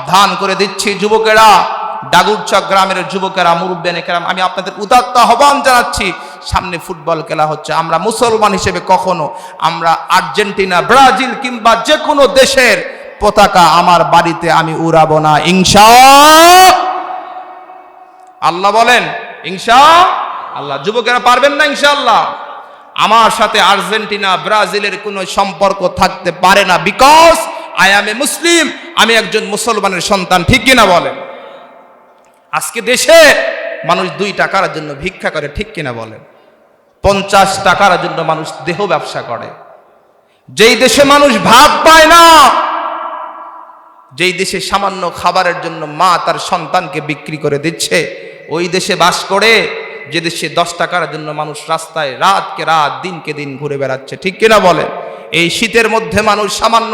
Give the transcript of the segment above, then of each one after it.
সাবধান করে দিচ্ছি যুবকেরা। ডাগুরচক গ্রামের যুবকেরা মুরব্বেন কেরাম আমি আপনাদের উদাত্ত আহ্বান জানাচ্ছি, সামনে ফুটবল খেলা হচ্ছে। আমরা মুসলমান হিসেবে কখনো, আমরা আর্জেন্টিনা, ব্রাজিল কিংবা যে কোনো দেশের পতাকা আমার বাড়িতে আমি উড়াবো না। ইনশা আল্লাহ বলেন, ইনশা আল্লাহ। যুবকেরা পারবেন না ইনশাআল্লাহ আমার সাথে আর্জেন্টিনা, ব্রাজিলের কোনো সম্পর্ক থাকতে পারে না because I am a Muslim আমি একজন মুসলমানের সন্তান, ঠিক কিনা বলেন? আজকে দেশে মানুষ দুই টাকার জন্য ভিক্ষা করে, ঠিক কিনা বলেন? পঞ্চাশ টাকার জন্য মানুষ দেহ ব্যবসা করে। যেই দেশে মানুষ ভাত পায় না, যেই দেশে সামান্য খাবারের জন্য মা তার সন্তানকে বিক্রি করে দিচ্ছে, ওই দেশে বাস করে, যে দেশে দশ টাকার জন্য মানুষ রাস্তায় রাতকে রাত, দিনকে দিন ঘুরে বেড়াচ্ছে, ঠিক কিনা বলে এই শীতের মধ্যে মানুষ সামান্য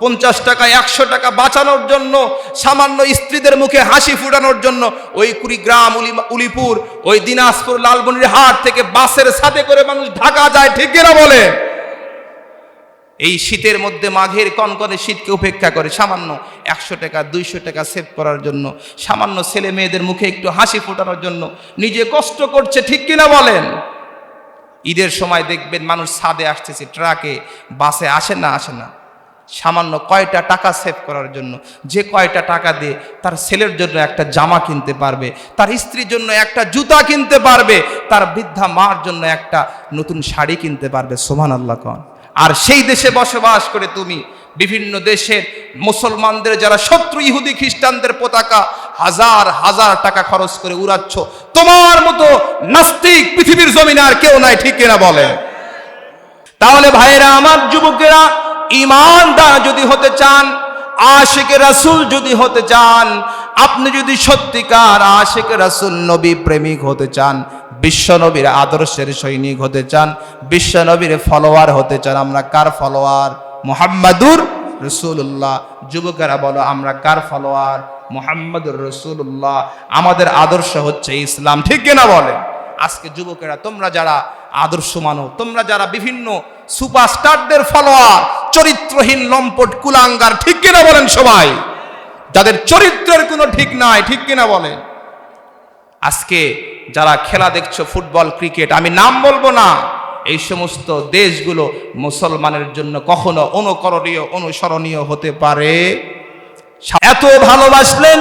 পঞ্চাশ টাকা, একশো টাকা বাঁচানোর জন্য, সামান্য স্ত্রীদের মুখে হাসি ফুটানোর জন্য, ওই কুড়িগ্রাম, উলি- উলিপুর, ওই দিনাজপুর, লালমনির হাট থেকে বাসের সাথে করে মানুষ ঢাকা যায়, ঠিক কিনা বলে? এই শীতের মধ্যে মাঘের কনকনে শীতকে উপেক্ষা করে, সামান্য একশো টাকা, দুইশো টাকা সেভ করার জন্য, সামান্য ছেলে মেয়েদের মুখে একটু হাসি ফোটানোর জন্য, নিজে কষ্ট করছে, ঠিক কিনা বলেন? ঈদের সময় দেখবেন মানুষ ছাদে আসতেছে, ট্রাকে, বাসে আসে না আসে না। সামান্য কয়টা টাকা সেভ করার জন্য। যে কয়টা টাকা দিয়ে তার ছেলের জন্য একটা জামা কিনতে পারবে, তার স্ত্রীর জন্য একটা জুতা কিনতে পারবে, তার বৃদ্ধা মার জন্য একটা নতুন শাড়ি কিনতে পারবে সোমান আল্লাহ কন। আর সেই দেশে বসবাস করে তুমি, বিভিন্ন দেশের মুসলমানদের যারা শত্রু ইহুদি খ্রিস্টানদের পতাকা হাজার হাজার টাকা খরচ করে উড়াচ্ছ, তোমার মতো নাস্তিক পৃথিবীর জমিনে আর কেউ নাই, ঠিক কিনা বলে তাহলে ভাইরা আমার যুবকেরা ইমানদার যদি হতে চান, আশেকে রাসূল যদি হতে চান, আপনি যদি সত্যিকার আশেকে রাসুল নবী প্রেমিক হতে চান বিশ্বনবীর আদর্শের সৈনিক হতে চান বিশ্বনবীর ফলোয়ার হতে চান, আমরা কার ফলোয়ার মুহাম্মাদুর রসুল্লাহ যুবকেরা বলো, আমরা কার ফলোয়ার মোহাম্মদুর রসুল্লাহ আমাদের আদর্শ হচ্ছে ইসলাম, ঠিক কিনা বলে আজকে যুবকেরা, তোমরা যারা আদর্শ মানো, তোমরা যারা বিভিন্ন সুপারস্টারদের ফলোয়ার চরিত্রহীন লম্পট কুলাঙ্গার, ঠিক কিনা বলেন সবাই? যাদের চরিত্রের কোনো ঠিক নাই, ঠিক কিনা বলেন? আজকে যারা খেলা দেখছ, ফুটবল, ক্রিকেট, আমি নাম বলব না, এই সমস্ত দেশগুলো মুসলমানের জন্য কখনো অনুকরণীয়, অনুসরণীয় হতে পারে। এত ভালোবাসলেন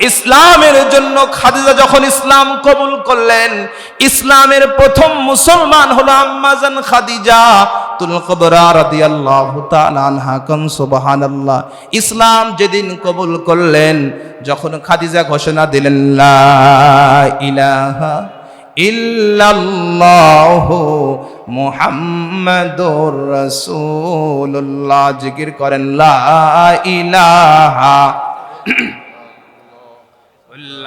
ইসলামের জন্য খাদিজা যখন ইসলাম কবুল করলেন, ইসলামের প্রথম মুসলমান হলো আম্মাজান খাদিজা ইসলাম যেদিন কবুল করলেন, যখন খাদিজা ঘোষণা দিলেন ইলাহা জিকির করেন, লা ইলাহা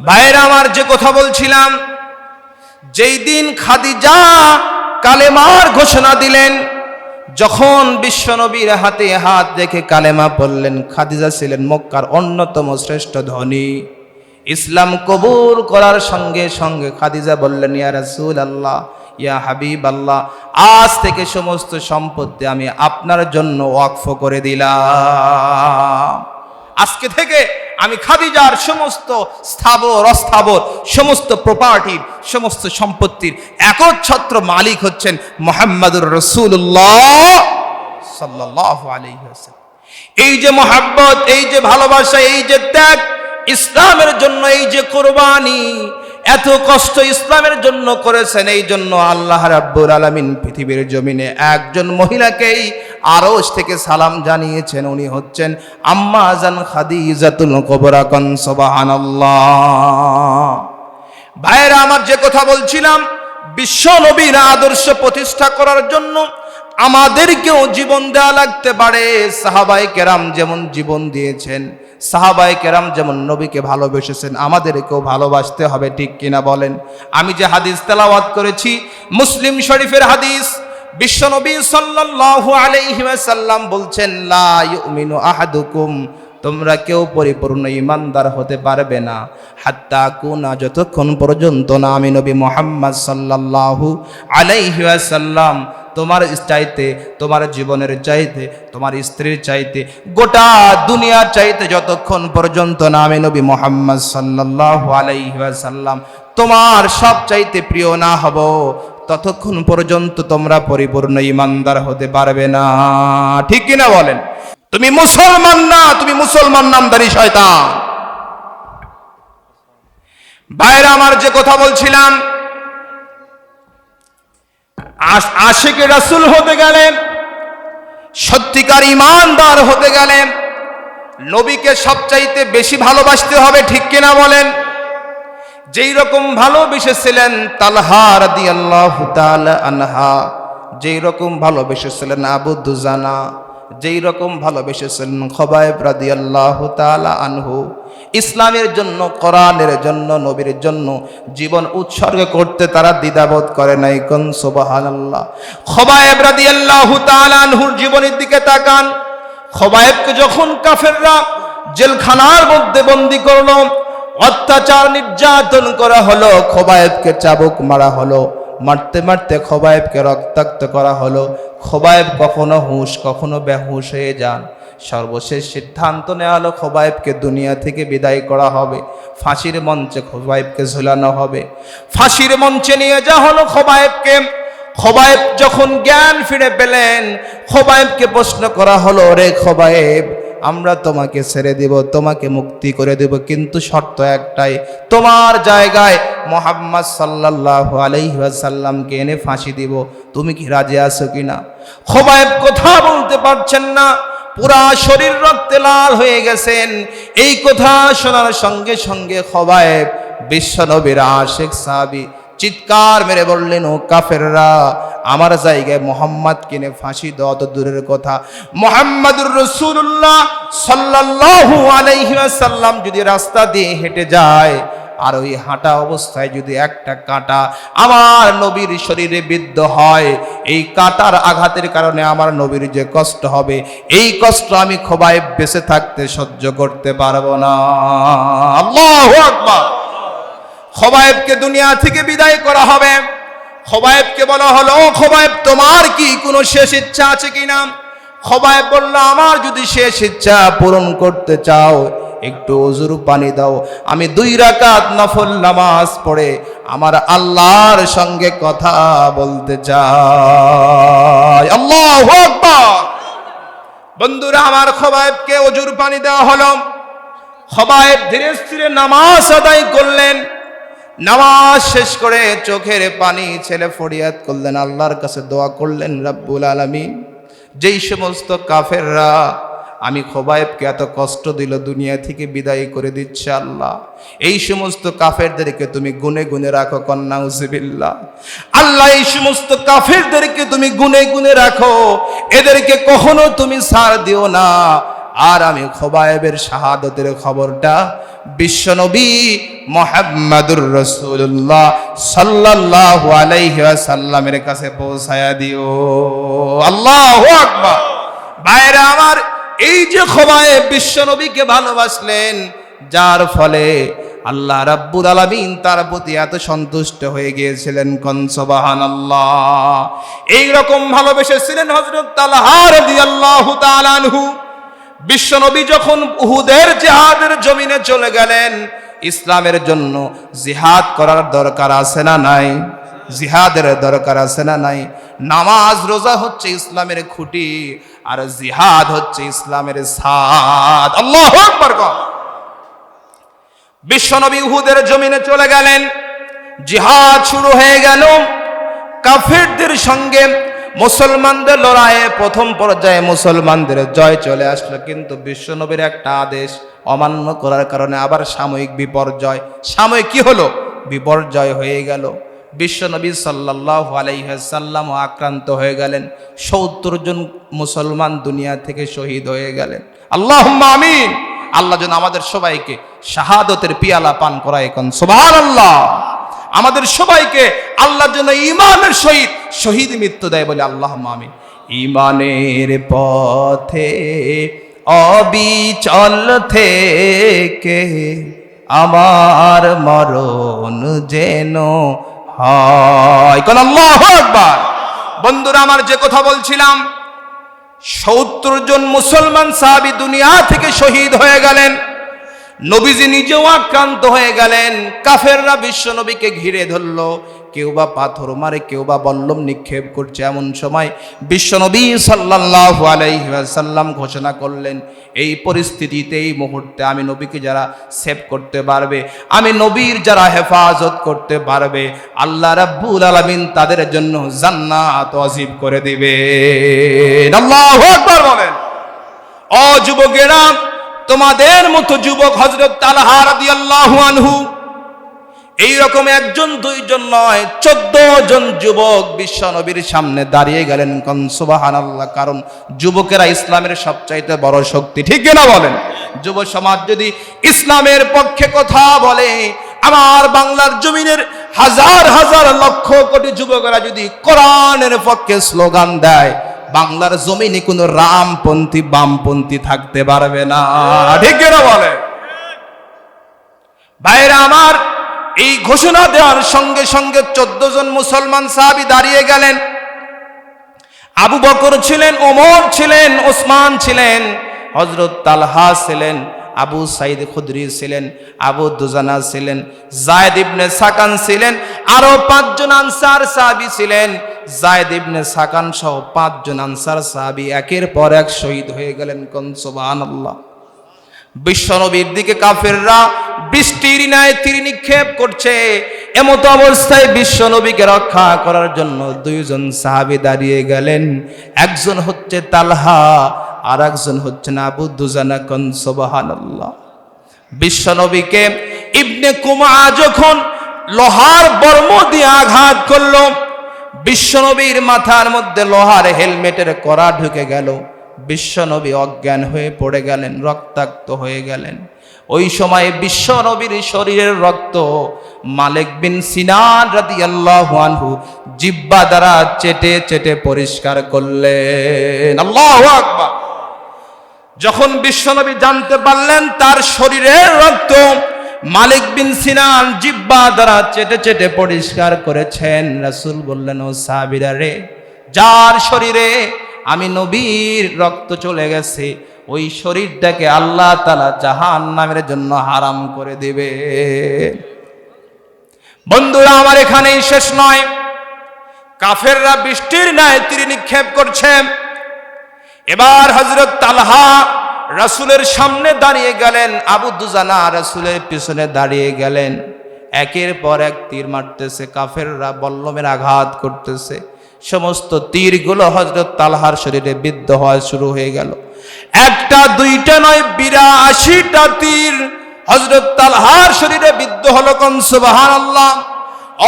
ভাইরা আমার যে কথা বলছিলাম, যেই দিন খাদিজা কালেমার ঘোষণা দিলেন, যখন বিশ্বনবীর হাতে হাত রেখে কালেমা পড়লেন, খাদিজা ছিলেন মক্কার অন্যতম শ্রেষ্ঠ ধনী। ইসলাম কবুল করার সঙ্গে সঙ্গে খাদিজা বললেন, ইয়া রাসূল আল্লাহ ইয়া হাবিব আল্লাহ আজ থেকে সমস্ত সম্পত্তি আমি আপনার জন্য ওয়াকফ করে দিলাম। আজকে থেকে আমি খাদিজার সমস্ত স্থাবর, অস্থাবর, সমস্ত প্রপার্টির সমস্ত সম্পত্তির একচ্ছত্র মালিক হচ্ছেন মোহাম্মদুর রসুল্লাহ সাল্লাহ আলহিহাসাল্লাম এই যে মোহাব্বত, এই যে ভালোবাসা, এই যে ত্যাগ, ইসলামের জন্য এই যে কোরবানি, এত কষ্ট ইসলামের জন্য করেছেন, এই জন্য আল্লাহ রাব্বুল আলামিন পৃথিবীর জমিনে একজন মহিলাকেই আরশ থেকে সালাম জানিয়েছেন, উনি হচ্ছেন আম্মাজান খাদিজাতুল কুবরা কন, সুবহানাল্লাহ। ভাইয়েরা, আমার যে কথা বলছিলাম, বিশ্ব নবীর আদর্শ প্রতিষ্ঠা করার জন্য আমাদেরকেও জীবন দেওয়া লাগতে পারে। সাহাবাই কেরাম যেমন জীবন দিয়েছেন সাহাবাই কেরাম যেমন নবীকে ভালোবেসেছেন, আমাদেরকেও ভালোবাসতে হবে, ঠিক কিনা বলেন? আমি যে হাদিস তেলাওয়াত করেছি, মুসলিম শরীফের হাদিস বিশ্বনবী সাল্লাল্লাহু আলাইহি ওয়াসাল্লাম বলছেন, লা ইউমিনু আহাদুকুম। তোমরা কেউ পরিপূর্ণ ইমানদার হতে পারবে না। হাত্তা কুনা, যতক্ষণ পর্যন্ত না আমি নবী মোহাম্মদ সাল্লাল্লাহু আলাইহি ওয়াসাল্লাম তোমার চাইতে, তোমার জীবনের চাইতে, তোমার স্ত্রীর চাইতে, গোটা দুনিয়ার চাইতে যতক্ষণ পর্যন্ত না আমি নবী মোহাম্মদ সাল্লাল্লাহু আলাইহি ওয়াসাল্লাম তোমার সব চাইতে প্রিয় না হব ততক্ষণ পর্যন্ত তোমরা পরিপূর্ণ ইমানদার হতে পারবে না। ঠিক কিনা বলেন? তুমি মুসলমান না, তুমি মুসলমান নাম নামদারি শয়তান। বাইরে আমার যে কথা বলছিলাম, আশ- আশিকে রাসুল হতে গেলে সত্যিকার ইমানদার হতে গেলে নবীকে সবচাইতে বেশি ভালোবাসতে হবে, ঠিক কিনা বলেন? যেই রকম ভালোবেসেছিলেন তালহা রাদিয়াল্লাহু তাআলা আনহা, যেই রকম ভালোবেসেছিলেন আবু দুজানা, যেই রকম ভালোবেসেছিলেন খবায়েব রাদিয়াল্লাহু তাআলা আনহু, ইসলামের জন্য, কোরআনের জন্য, নবীর জন্য জীবন উৎসর্গ করতে তারা দ্বিধাবোধ করে নাই, কোন সুবহানাল্লাহ। খবায়েব রাদিয়াল্লাহু তাআলা আনহুর জীবনের দিকে তাকান। খবায়েবকে যখন কাফেররা জেলখানার মধ্যে বন্দি করল অত্যাচার নির্যাতন করা হলো, খোবায়েবকে চাবুক মারা হলো, মারতে মারতে খোবায়েবকে রক্তাক্ত করা হলো। খোবায়েব কখনো হুঁশ, কখনো বেহুশ হয়ে যান। সর্বশেষ সিদ্ধান্ত নেওয়া হলো, খোবায়েবকে দুনিয়া থেকে বিদায় করা হবে। ফাঁসির মঞ্চে খোবায়েবকে ঝুলানো হবে। ফাঁসির মঞ্চে নিয়ে যাওয়া হলো খোবায়েবকে। খোবায়েব যখন জ্ঞান ফিরে পেলেন, খোবায়েবকে প্রশ্ন করা হলো রে খোবায়েব আমরা তোমাকে ছেড়ে দিব, তোমাকে মুক্তি করে দেব, কিন্তু শর্ত একটাই, তোমার জায়গায় মোহাম্মদ সাল্লাল্লাহু আলাইহি ওয়াসাল্লামকে এনে ফাঁসি দিব। তুমি কি রাজি আছো কিনা খোবায়েব কথা বলতে পারছেন না, পুরা শরীর রক্তে লাল হয়ে গেছেন। এই কথা শোনার সঙ্গে সঙ্গে খোবায়েব বিশ্বনবীর আশেখ সাহাবী চিৎকার মেরে বললেন, ও কাফেররা, আমার জায়গায় মোহাম্মদ কিনে ফাঁসি দেওয়া তো দূরের কথা। মোহাম্মদুর রসুল্লাহ সাল্লাল্লাহু আলাইহি ওয়াসাল্লাম যদি রাস্তা দিয়ে হেঁটে যায়, আর ওই হাঁটা অবস্থায় যদি একটা কাঁটা আমার নবীর শরীরে বিদ্ধ হয়, এই কাঁটার আঘাতের কারণে আমার নবীর যে কষ্ট হবে, এই কষ্ট আমি খোবায় বেঁচে থাকতে সহ্য করতে পারব না। আল্লাহু আকবার। খবায়েবকে দুনিয়া থেকে বিদায় করা হবে। খবায়েবকে বলা হলো, "ও খবায়েব, তোমার কি কোনো শেষ ইচ্ছা আছে কিনা? খবায়েব বলল, আমার যদি শেষ ইচ্ছা পূরণ করতে চাও, একটু অজুর পানি দাও। আমি দুই রাকাত নফল নামাজ পড়ে আমার আল্লাহর সঙ্গে কথা বলতে চাই। আল্লাহু বন্ধুরা, আমার খবায়েবকে অজুর পানি দেওয়া হলো। খবায়েব ধীরে ধীরে নামাজ আদায় করলেন। নামাজ শেষ করে চোখের পানি ছেলে ফরিয়াদ করলেন, আল্লাহর কাছে দোয়া করলেন, রাব্বুল আলামিন, যেই সমস্ত কাফেররা আমি খোবায়েবকে এত কষ্ট দিল, দুনিয়া থেকে বিদায় করে দিচ্ছে আল্লাহ। এই সমস্ত কাফেরদেরকে তুমি গুনে গুনে রাখো কন্যা উজিবিল্লা আল্লাহ, এই সমস্ত কাফেরদেরকে তুমি গুনে গুনে রাখো। এদেরকে কখনো তুমি ছাড় দিও না। আর আমি খোবায়েবের শাহাদতের খবরটা বিশ্বনবী মোহাম্মদুর রসুল্লাহ সাল্লাল্লাহু আলাইহি ওয়াসাল্লামের কাছে পৌঁছায়া দিও। আল্লাহ আকবার। বাইরে আমার, এই যে খোবায়েব বিশ্বনবীকে ভালোবাসলেন, যার ফলে আল্লাহ রাব্বুল আলামিন তার প্রতি এত সন্তুষ্ট হয়ে গিয়েছিলেন, কন সুবহানাল্লাহ। এই রকম ভালোবেসেছিলেন রাদিয়াল্লাহু তাআলা আনহু। বিশ্বনবী যখন উহুদের জেহাদের জমিনে চলে গেলেন, ইসলামের জন্য জিহাদ করার দরকার আছে না নাই? জিহাদের দরকার আছে না নাই? নামাজ রোজা হচ্ছে ইসলামের খুঁটি, আর জিহাদ হচ্ছে ইসলামের সাদ। আল্লাহ বিশ্বনবী উহুদের জমিনে চলে গেলেন, জিহাদ শুরু হয়ে গেল, কাফেরদের সঙ্গে মুসলমানদের লড়াইয়ে প্রথম পর্যায়ে মুসলমানদের জয় চলে আসলো, কিন্তু বিশ্বনবীর একটা আদেশ অমান্য করার কারণে আবার সাময়িক বিপর্যয়। সাময়িক কি হলো? বিপর্যয় হয়ে গেল। বিশ্বনবী সাল্লাহ আলাইসাল্লাম আক্রান্ত হয়ে গেলেন। সত্তর জন মুসলমান দুনিয়া থেকে শহীদ হয়ে গেলেন। আল্লাহ আমিন। আল্লাহ যেন আমাদের সবাইকে শাহাদতের পিয়ালা পান করায় এখন সোবাহান আল্লাহ আমাদের সবাইকে আল্লাহ যেন ইমানের সহিত শহীদ মৃত্যু দেয় বলে আল্লাহ মামি ইমানের পথে, অবিচল থেকে আমার মরণ যেন হয়। কোন আকবার। বন্ধুরা, আমার যে কথা বলছিলাম, সত্তর জন মুসলমান সাহাবি দুনিয়া থেকে শহীদ হয়ে গেলেন। নবীজি নিজেও আক্রান্ত হয়ে গেলেন। কাফেররা বিশ্ব নবীকে ঘিরে ধরল। কেউ বা পাথর মারে, কেউ বা বল্লম নিক্ষেপ করছে। এমন সময় বিশ্বনবী সাল্লাল্লাহু আলাইহি ওয়াসাল্লাম ঘোষণা করলেন, এই পরিস্থিতিতে, এই মুহূর্তে আমি নবীকে যারা সেভ করতে পারবে, আমি নবীর যারা হেফাজত করতে পারবে, আল্লাহ রাব্বুল আলামিন তাদের জন্য জান্নাত ওয়াজিব করে দিবে আল্লাহু বলেন। ও যুবকেরা তোমাদের মতো যুবক হজরত এইরকম একজন, দুইজন নয় চোদ্দ জন যুবক বিশ্ব নবীর সামনে দাঁড়িয়ে গেলেন কনসুবাহান আল্লাহ কারণ যুবকেরা ইসলামের সবচাইতে বড় শক্তি। ঠিক না বলেন? যুব সমাজ যদি ইসলামের পক্ষে কথা বলে, আমার বাংলার জমিনের হাজার হাজার লক্ষ কোটি যুবকেরা যদি কোরআনের পক্ষে স্লোগান দেয় বাংলার জমিনে কোনো রামপন্থী, বামপন্থী থাকতে পারবে না। ঠিক না বলে? ভাইরা আমার, এই ঘোষণা দেওয়ার সঙ্গে সঙ্গে চোদ্দ জন মুসলমান সাহাবি দাঁড়িয়ে গেলেন। আবু বকর ছিলেন, ওমর ছিলেন, ওসমান ছিলেন হজরত তালহা ছিলেন আবু সাইদ খুদরি ছিলেন, আবু দুজানা ছিলেন, জায়দ ইবনে সাকান ছিলেন, আরও পাঁচজন আনসার সাহাবি ছিলেন। জায়দ ইবনে সাকান সহ পাঁচজন আনসার সাহাবি একের পর এক শহীদ হয়ে গেলেন কোন? সুবহানাল্লাহ। বিশ্বনবীর দিকে কাফেররা বৃষ্টির ন্যায় তীর নিক্ষেপ করছে। এমতো অবস্থায় বিশ্বনবীকে রক্ষা করার জন্য দুইজন সাহাবি দাঁড়িয়ে গেলেন। একজন হচ্ছে তালহা আর একজন হচ্ছেন আবু দুজানা কন সোবাহান্লাহ বিশ্বনবীকে ইবনে কুমা যখন লোহার বর্ম দিয়ে আঘাত করল, বিশ্বনবীর মাথার মধ্যে লোহার হেলমেটের করা ঢুকে গেল। বিশ্বনবী অজ্ঞান হয়ে পড়ে গেলেন, রক্তাক্ত হয়ে গেলেন। ওই সময় বিশ্বনবীর শরীরের রক্ত মালিক বিন সিনান রাদি আনহু জিব্বা দ্বারা চেটে চেটে পরিষ্কার করলেন। আল্লাহ আকবার। যখন বিশ্বনবী জানতে পারলেন তার শরীরের রক্ত মালিক বিন সিনান জিব্বা দ্বারা চেটে চেটে পরিষ্কার করেছেন, রাসূল বললেন, ও সাহাবীরা রে, যার শরীরে আমি নবীর রক্ত চলে গেছে, ওই শরীরটাকে আল্লাহ তালা জাহান নামের জন্য হারাম করে দেবে। বন্ধুরা, আমার এখানেই শেষ নয়। কাফেররা বৃষ্টির ন্যায় তীর নিক্ষেপ করছে। এবার হজরত তালহা রাসুলের সামনে দাঁড়িয়ে গেলেন, আবু দুজানা রাসুলের পিছনে দাঁড়িয়ে গেলেন। একের পর এক তীর মারতেছে, কাফেররা বল্লমের আঘাত করতেছে। সমস্ত তীরগুলো হজরত তালহার শরীরে বিদ্ধ হওয়া শুরু হয়ে গেল। একটা, দুইটা নয়, বিরাশিটা তীর হজরত তালহার শরীরে বিদ্ধ হলো কন? সুবাহান আল্লাহ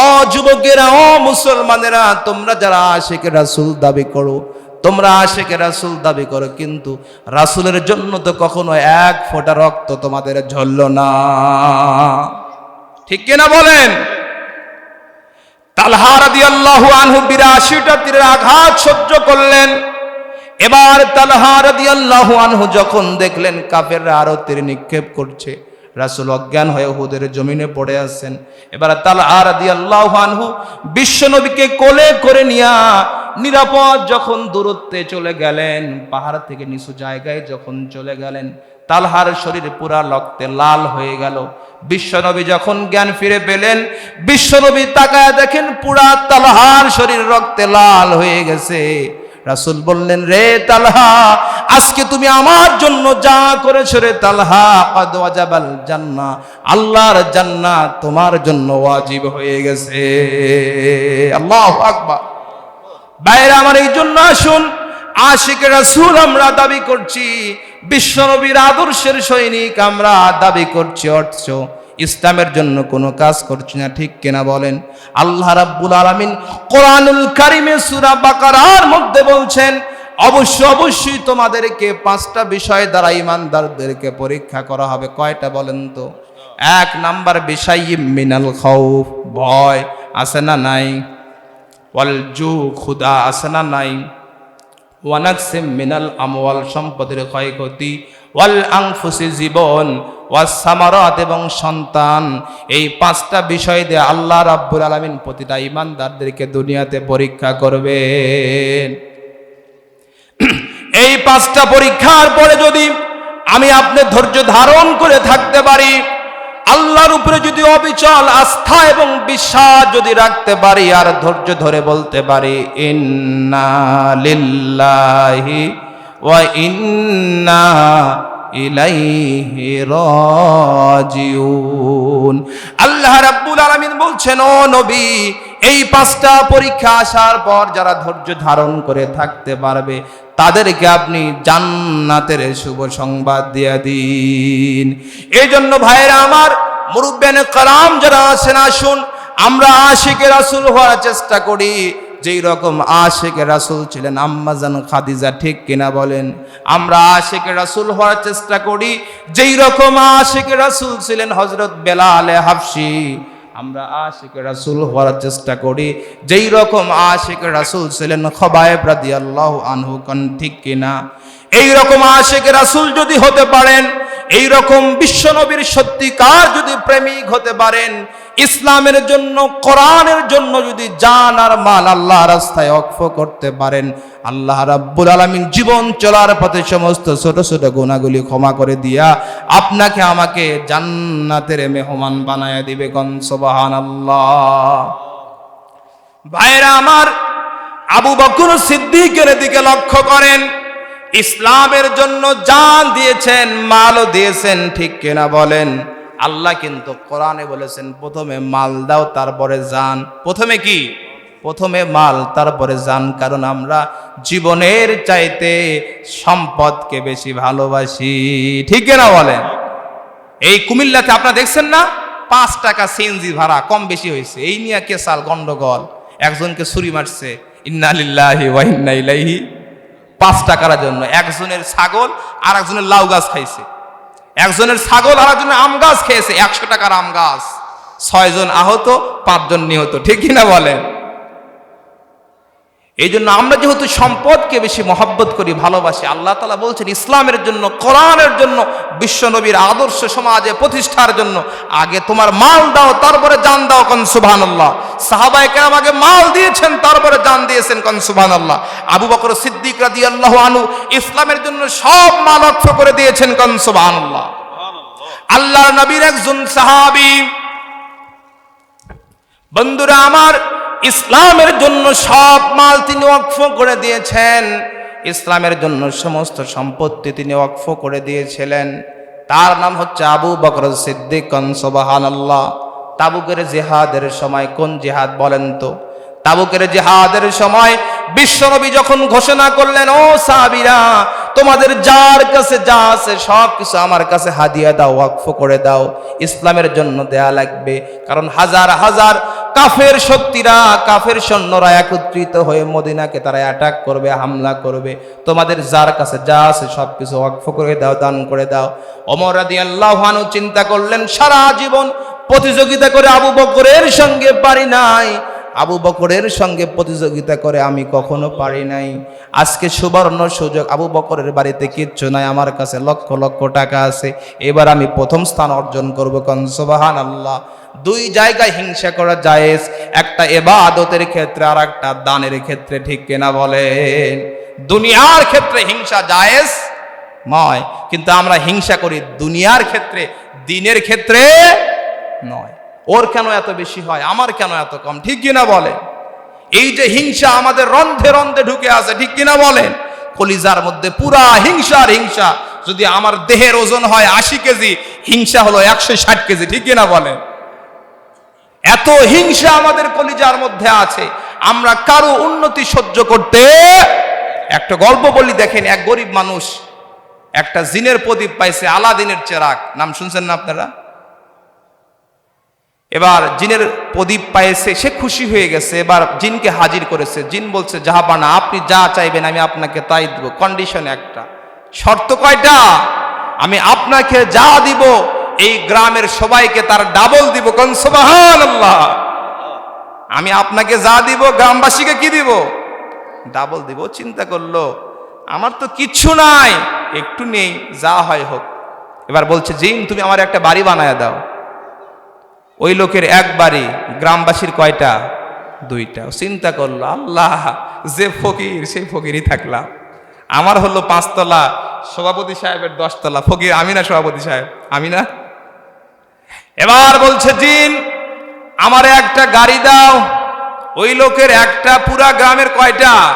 অ যুবকেরা ও মুসলমানেরা, তোমরা যারা আশেকে রাসুল দাবি করো তোমরা আশেকে রাসুল দাবি করো, কিন্তু রাসুলের জন্য তো কখনো এক ফোঁটা রক্ত তোমাদের ঝরল না। ঠিক কিনা বলেন? তালহা রাদিয়াল্লাহু আনহু বিরাশিটা তীরের আঘাত সহ্য করলেন। এবার তালহা রাদিয়াল্লাহু আনহু যখন দেখলেন কাফেররা আরও তীর নিক্ষেপ করছে রাসূল অজ্ঞান হয়ে হুদের জমিনে পড়ে আছেন। এবার তালহা রাদিয়াল্লাহু আনহু বিশ্বনবীকে কোলে করে নিয়া নিরাপদ যখন দূরত্বে চলে গেলেন, পাহাড় থেকে নিচু জায়গায় যখন চলে গেলেন, তালহার শরীর পুরা রক্তে লাল হয়ে গেল। বিশ্বনবী যখন জ্ঞান ফিরে পেলেন বিশ্বনবী তাকায় দেখেন পুরা তালহার শরীর রক্তে লাল হয়ে গেছে। রাসুল বললেন, রে তালহা, আজকে তুমি আমার জন্য যা করেছ রে তালহা জান্নাহ আল্লাহর জান্নাত তোমার জন্য ওয়াজিব হয়ে গেছে। আল্লাহু আকবার। বাইরে আমার এই জন্য আসুন, আশিক রাসূল আমরা দাবি করছি, বিশ্বনবীর আদর্শের সৈনিক আমরা দাবি করছি অর্থ ইসলামের জন্য কোনো কাজ করছি না, ঠিক কেনা বলেন? আল্লাহ রাব্বুল আলামিন কোরআনুল কারিমে সূরা বাকারার মধ্যে বলছেন, অবশ্য, অবশ্যই তোমাদেরকে পাঁচটা বিষয় দ্বারা ইমানদারদেরকে পরীক্ষা করা হবে। কয়টা বলেন তো? এক নাম্বার বিষয়, মিনাল খাউফ, ভয় আছে না নাই? ওয়াল জু ক্ষুদা আছে না নাই? ওয়ানাকসিম মিনাল আমওয়াল, সম্পদের ক্ষয়ক্ষতি। ওয়াল আংফুসি, জীবন ওয়াস সামারাত এবং সন্তান, এই পাঁচটা বিষয় দিয়ে আল্লাহ রাব্বুল আলামিন প্রতিটা ইমানদারদেরকে দুনিয়াতে পরীক্ষা করবেন। এই পাঁচটা পরীক্ষার পরে যদি আমি আপনি ধৈর্য ধারণ করে থাকতে পারি, আল্লাহর উপরে যদি অবিচল আস্থা এবং বিশ্বাস যদি রাখতে পারি, আর ধৈর্য ধরে বলতে পারি, ইন্না লিল্লাহি ওয়া ইন্না ইলাইহি রাজিউন। আল্লাহ রাব্বুল আলামিন বলছেন, ও নবী, এই পাঁচটা পরীক্ষা আসার পর যারা ধৈর্য ধারণ করে থাকতে পারবে, তাদেরকে আপনি জান্নাতের শুভ সংবাদ দিয়ে দিন। এই জন্য ভাইরা আমার মুরব্বেন কালাম যারা আছেন, আসুন। আমরা আশিকে রাসুল হওয়ার চেষ্টা করি। যেই রকম আশেকে রাসুল ছিলেন আম্মাজান খাদিজা ঠিক কিনা বলেন? আমরা আশেকে রাসুল হওয়ার চেষ্টা করি, যেই রকম আশেকে রাসুল ছিলেন হজরত বেলা আলে হাফসি, আমরা আশিকে রাসুল হওয়ার চেষ্টা করি, যেই রকম আশিকে রাসুল ছিলেন খবায়েব রাদি আল্লাহ আনহু কন ঠিক কিনা? এই রকম আশিকে রাসুল যদি হতে পারেন, এই রকম বিশ্বনবীর সত্যিকার যদি প্রেমিক হতে পারেন ইসলামের জন্য, কোরআনের জন্য যদি জান আর মাল আল্লাহ রাস্তায় অক্ষ করতে পারেন, আল্লাহ রাব্বুল আলামিন জীবন চলার পথে সমস্ত ছোট ছোট গুণাগুলি ক্ষমা করে দিয়া আপনাকে আমাকে জান্নাতের মেহমান বানায় দিবে কন? সুবহানাল্লাহ। ভাইরা আমার, আবু বকর সিদ্দিকের দিকে লক্ষ্য করেন, ইসলামের জন্য জান দিয়েছেন, মালও দিয়েছেন, ঠিক কিনা বলেন? আল্লাহ কিন্তু কোরআনে বলেছেন, প্রথমে মাল দাও, তারপরে যান। প্রথমে কি? প্রথমে মাল, তারপরে যান। কারণ আমরা জীবনের চাইতে সম্পদকে বেশি ভালোবাসি। ঠিক কিনা বলেন? এই কুমিল্লাতে আপনারা দেখছেন না? পাঁচ টাকা সিএনজি ভাড়া কম বেশি হয়েছে। এই নিয়ে কেসাল গন্ডগোল? একজনকে ছুরি মারছে ইন্নালিল্লাহি ওয়া ইন্না ইলাইহি। পাঁচ টাকার জন্য। একজনের ছাগল আর একজনের লাউ গাছ খাইছে। একজনের ছাগল আর একজনের আম গাছ খেয়েছে, একশো টাকার আম গাছ। ছয়জন আহত, পাঁচজন নিহত, ঠিক কিনা বলেন? এই জন্য আমরা যেহেতু সম্পদকে বেশি মহব্বত করি, ভালোবাসি, আল্লাহ তালা বলছেন ইসলামের জন্য, কোরআনের জন্য বিশ্বনবীর আদর্শ সমাজে প্রতিষ্ঠার জন্য, আগে তোমার মাল দাও, তারপরে জান দাও, কন আল্লাহ সাহাবাই কেরাম আগে মাল দিয়েছেন, তারপরে জান দিয়েছেন, কন আল্লাহ আবু বকর সিদ্দিক রাদি আল্লাহ আনু ইসলামের জন্য সব মাল অর্থ করে দিয়েছেন, কন আল্লাহ আল্লাহর নবীর একজন সাহাবী। বন্ধুরা, আমার ইসলামের জন্য সব মাল তিনি ওয়াকফ করে দিয়েছেন। ইসলামের জন্য সমস্ত সম্পত্তি তিনি ওয়াকফ করে দিয়েছিলেন। তার নাম হচ্ছে আবু বকর সিদ্দিক। তাবুকের জেহাদের সময় কোন জেহাদ বলেন তো? তাবুকের জেহাদের সময় বিশ্বনবী যখন ঘোষণা করলেন, ও সাহাবীরা, তোমাদের যার কাছে যা আছে সব কিছু আমার কাছে হাদিয়া দাও, ওয়াকফ করে দাও। ইসলামের জন্য দেয়া লাগবে। কারণ হাজার হাজার কাফের শক্তিরা, কাফের সৈন্যরা একত্রিত হয়ে মদিনাকে তারা অ্যাটাক করবে, হামলা করবে। তোমাদের যার কাছে যা আছে সব কিছু অক্ষ করে দাও, দান করে দাও। অমর রাদি আল্লাহানু চিন্তা করলেন, সারা জীবন প্রতিযোগিতা করে আবু বকরের সঙ্গে পারি নাই। আবু বকরের সঙ্গে প্রতিযোগিতা করে আমি কখনো পারি নাই। আজকে সুবর্ণ সুযোগ, আবু বকরের বাড়িতে কিচ্ছু নাই, আমার কাছে লক্ষ লক্ষ টাকা আছে। এবার আমি প্রথম স্থান অর্জন করব কনসবাহান আল্লাহ দুই জায়গায় হিংসা করা জায়েজ। একটা এবাদতের ক্ষেত্রে আর একটা দানের ক্ষেত্রে, ঠিক কেনা বলেন? দুনিয়ার ক্ষেত্রে হিংসা জায়েজ নয়, কিন্তু আমরা হিংসা করি দুনিয়ার ক্ষেত্রে, দিনের ক্ষেত্রে নয়। ওর কেন এত বেশি হয়? আমার কেন এত কম? ঠিক কিনা বলে? এই যে হিংসা আমাদের রন্ধে রন্ধে ঢুকে আছে, ঠিক কিনা বলেন কলিজার মধ্যে পুরা হিংসা আর হিংসা। যদি আমার দেহের ওজন হয় আশি কেজি, হিংসা হলো একশো ষাট কেজি, ঠিক কিনা বলেন এত হিংসা আমাদের কলিজার মধ্যে আছে। আমরা কারও উন্নতি সহ্য করতে একটা গল্প বলি, দেখেন এক গরিব মানুষ একটা জিনের প্রদীপ পাইছে, আলাদিনের চেরাক। নাম শুনছেন না আপনারা? এবার জিনের প্রদীপ পাইছে, সে খুশি হয়ে গেছে, এবার জিনকে হাজির করেছে। জিন বলছে, জাহাবানা, আপনি যা চাইবেন আমি আপনাকে তাই দিব। কন্ডিশন একটা। শর্ত কয়টা? আমি আপনাকে যা দিব, এই গ্রামের সবাইকে তার ডাবল দিব। কোন সুবহান আল্লাহ আমি আপনাকে যা দিব, গ্রামবাসীকে কি দিব? ডাবল দিব। চিন্তা করল, আমার তো কিচ্ছু নাই, একটু নেই, যা হয় হোক। এবার বলছে, জিন, তুমি আমার একটা বাড়ি বানায় দাও। ওই লোকের এক বাড়ি গ্রামবাসীর কয়টা? দুইটা। চিন্তা করল, আল্লাহ, যে ফকির, সেই ফকিরই থাকলাম। আমার হলো পাঁচতলা সভাপতি সাহেবের দশতলা। ফকির, আমি না সভাপতি সাহেব? আমি না? এবার বলছে, জিন, আমার একটা গাড়ি দাও। ওই লোকের একটা পুরা গ্রামের কয়টা?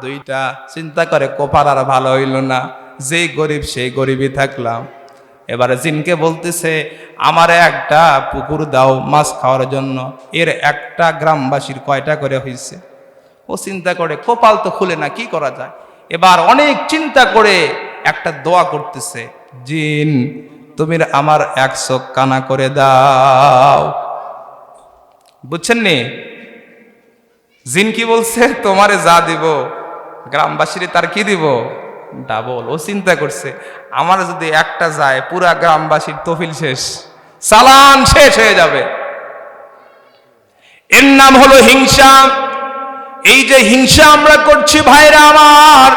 দুইটা। চিন্তা করে কোপার আর ভালো হইল না। যেই গরিব, সেই গরিবই থাকলাম। এবারে জিনকে বলতেছে, আমার একটা পুকুর দাও মাছ খাওয়ার জন্য। এর একটা গ্রামবাসীর কয়টা করে হয়েছে ও চিন্তা করে, কপাল তো খুলে না, কি করা যায়? এবার অনেক চিন্তা করে একটা দোয়া করতেছে, জিন তুমি আমার এক কানা করে দাও। বুঝছেন নি জিন কি বলছে? তোমারে যা দিব, গ্রামবাসীরে তার কি দিব? ডাবল ও চিন্তা করছে, আমার যদি একটা যায়, পুরা গ্রামবাসীর তফিল শেষ চালান শেষ হয়ে যাবে। এর নাম হলো হিংসা। এই যে হিংসা আমরা করছি ভাইরা আমার,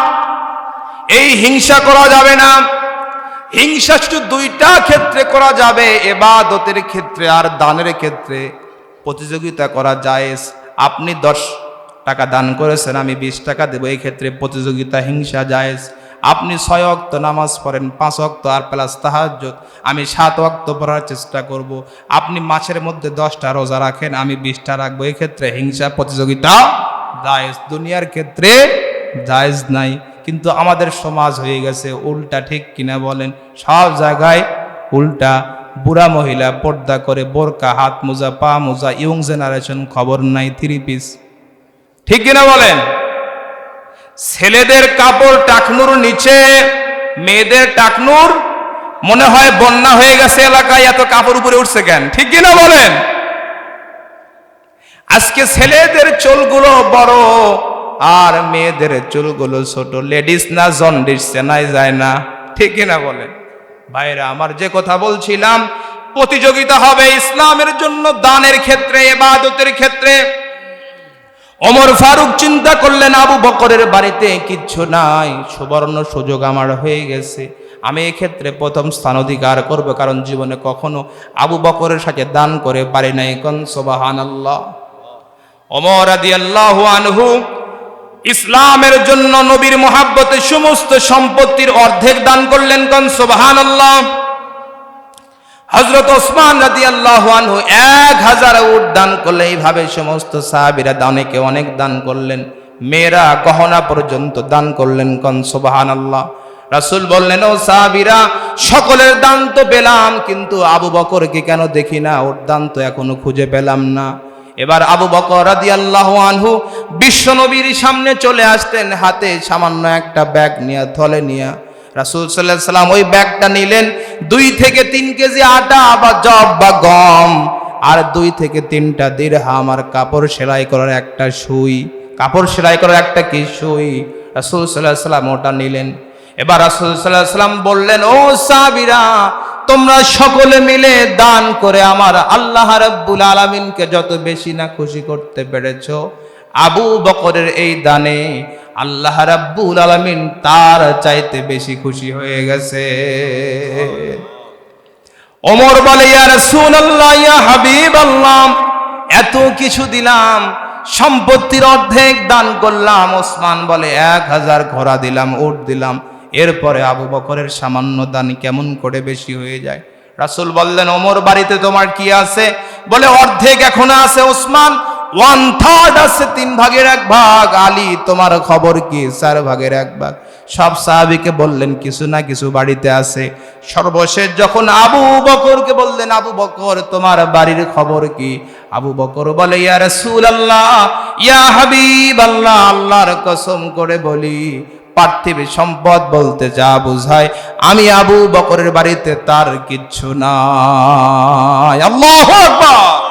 এই হিংসা করা যাবে না। হিংসা শুধু দুইটা ক্ষেত্রে করা যাবে, এবাদতের ক্ষেত্রে আর দানের ক্ষেত্রে। প্রতিযোগিতা করা যায় আপনি দশ টাকা দান করেছেন, আমি বিশ টাকা দেবো, এই ক্ষেত্রে প্রতিযোগিতা, হিংসা জায়েজ। আপনি ছয় অক্ত নামাজ পড়েন, পাঁচ অক্ত আর প্লাস তাহাজ্জত আমি সাত অক্ত পড়ার চেষ্টা করব। আপনি মাসের মধ্যে দশটা রোজা রাখেন, আমি বিশটা রাখব। এই ক্ষেত্রে হিংসা প্রতিযোগিতা জায়েজ। দুনিয়ার ক্ষেত্রে জায়েজ নাই। কিন্তু আমাদের সমাজ হয়ে গেছে উল্টা, ঠিক কিনা বলেন? সব জায়গায় উল্টা। বুড়া মহিলা পর্দা করে, বোরকা, হাত মোজা, পা মোজা, ইয়ং জেনারেশন, খবর নাই থ্রি পিস ঠিক কিনা বলেন? ছেলেদের কাপড় টাকনুর নিচে, মেয়েদের টাকনুর, মনে হয় বন্যা হয়ে গেছে এলাকায়, এত কাপড় উপরে উঠছে কেন? ঠিক কিনা বলেন? আজকে ছেলেদের চুলগুলো বড়, আর মেয়েদের চুলগুলো ছোট। লেডিস না, জন্ডিস, চেনাই যায় না। ঠিক কিনা বলেন? ভাইরা, আমার যে কথা বলছিলাম, প্রতিযোগিতা হবে ইসলামের জন্য, দানের ক্ষেত্রে, এবাদতের ক্ষেত্রে। ওমর ফারুক চিন্তা করলেন, আবু বকরের বাড়িতে কিচ্ছু নাই, সুবর্ণ সুযোগ আমার হয়ে গেছে। আমি এক্ষেত্রে প্রথম স্থান অধিকার করব, কারণ জীবনে কখনো আবু বকরের সাথে দান করে পারি নাই। কন সোবাহান আল্লাহ ওমর আদি আল্লাহ আনহু ইসলামের জন্য নবীর মোহাব্বতে সমস্ত সম্পত্তির অর্ধেক দান করলেন। কন সোবাহান আল্লাহ হজরত ওসমান রাদি আল্লাহ আনহু এক হাজার উট দান করলে, এইভাবে সমস্ত সাহাবিরা দানেকে অনেক দান করলেন। মেয়েরা গহনা পর্যন্ত দান করলেন কন সোবাহান আল্লাহ রাসুল বললেন, ও সাহাবিরা, সকলের দান তো পেলাম, কিন্তু আবু বকরকে কেন দেখি না? ওর দান তো এখনও খুঁজে পেলাম না। এবার আবু বকর রাদি আল্লাহ আনহু বিশ্বনবীর সামনে চলে আসতেন, হাতে সামান্য একটা ব্যাগ নিয়ে, থলে নিয়ে। রাসুল সাল্লাহ সাল্লাম ওই ব্যাগটা নিলেন, দুই থেকে তিন কেজি আটা বা জব বা গম, আর দুই থেকে তিনটা দিরহাম, আর কাপড় সেলাই করার একটা সুই। কাপড় সেলাই করার একটা কি সুই? রাসুল সাল্লাহ সাল্লাম ওটা নিলেন। এবার রাসুল সাল্লাহ সাল্লাম বললেন, ও সাবিরা তোমরা সকলে মিলে দান করে আমার আল্লাহ রাব্বুল আলামিনকে যত বেশি না খুশি করতে পেরেছ, আবু বকরের এই দানে আল্লাহ রাব্বুল আলামিন তার চাইতে বেশি খুশি হয়ে গেছে। ওমর বলে, ইয়া রাসূলুল্লাহ, ইয়া হাবিবাল্লাহ, এত কিছু দিলাম, সম্পত্তির অর্ধেক দান করলাম। ওসমান বলে, এক হাজার ঘোড়া দিলাম, উট দিলাম। এরপরে আবু বকরের সামান্য দান কেমন করে বেশি হয়ে যায়? রাসূল বললেন, ওমর, বাড়িতে তোমার কি আছে? বলে, অর্ধেক এখনও আছে, ওসমান। ওয়ান থার্ড আছে, তিন ভাগের এক ভাগ। আলী, তোমার খবর কি? চার ভাগের এক ভাগ। সব সাহাবিকে বললেন, কিছু না কিছু বাড়িতে আছে। সর্বশেষ যখন আবু বকরকে বললেন, আবু বকর, তোমার বাড়ির খবর কি? আবু বকর বলে, ইয়া রাসূল আল্লাহ ইয়া হাবিব আল্লাহ আল্লাহর কসম করে বলি, পার্থিব সম্পদ বলতে যা বোঝায়, আমি আবু বকরের বাড়িতে তার কিচ্ছু নাই। আল্লাহু আকবার!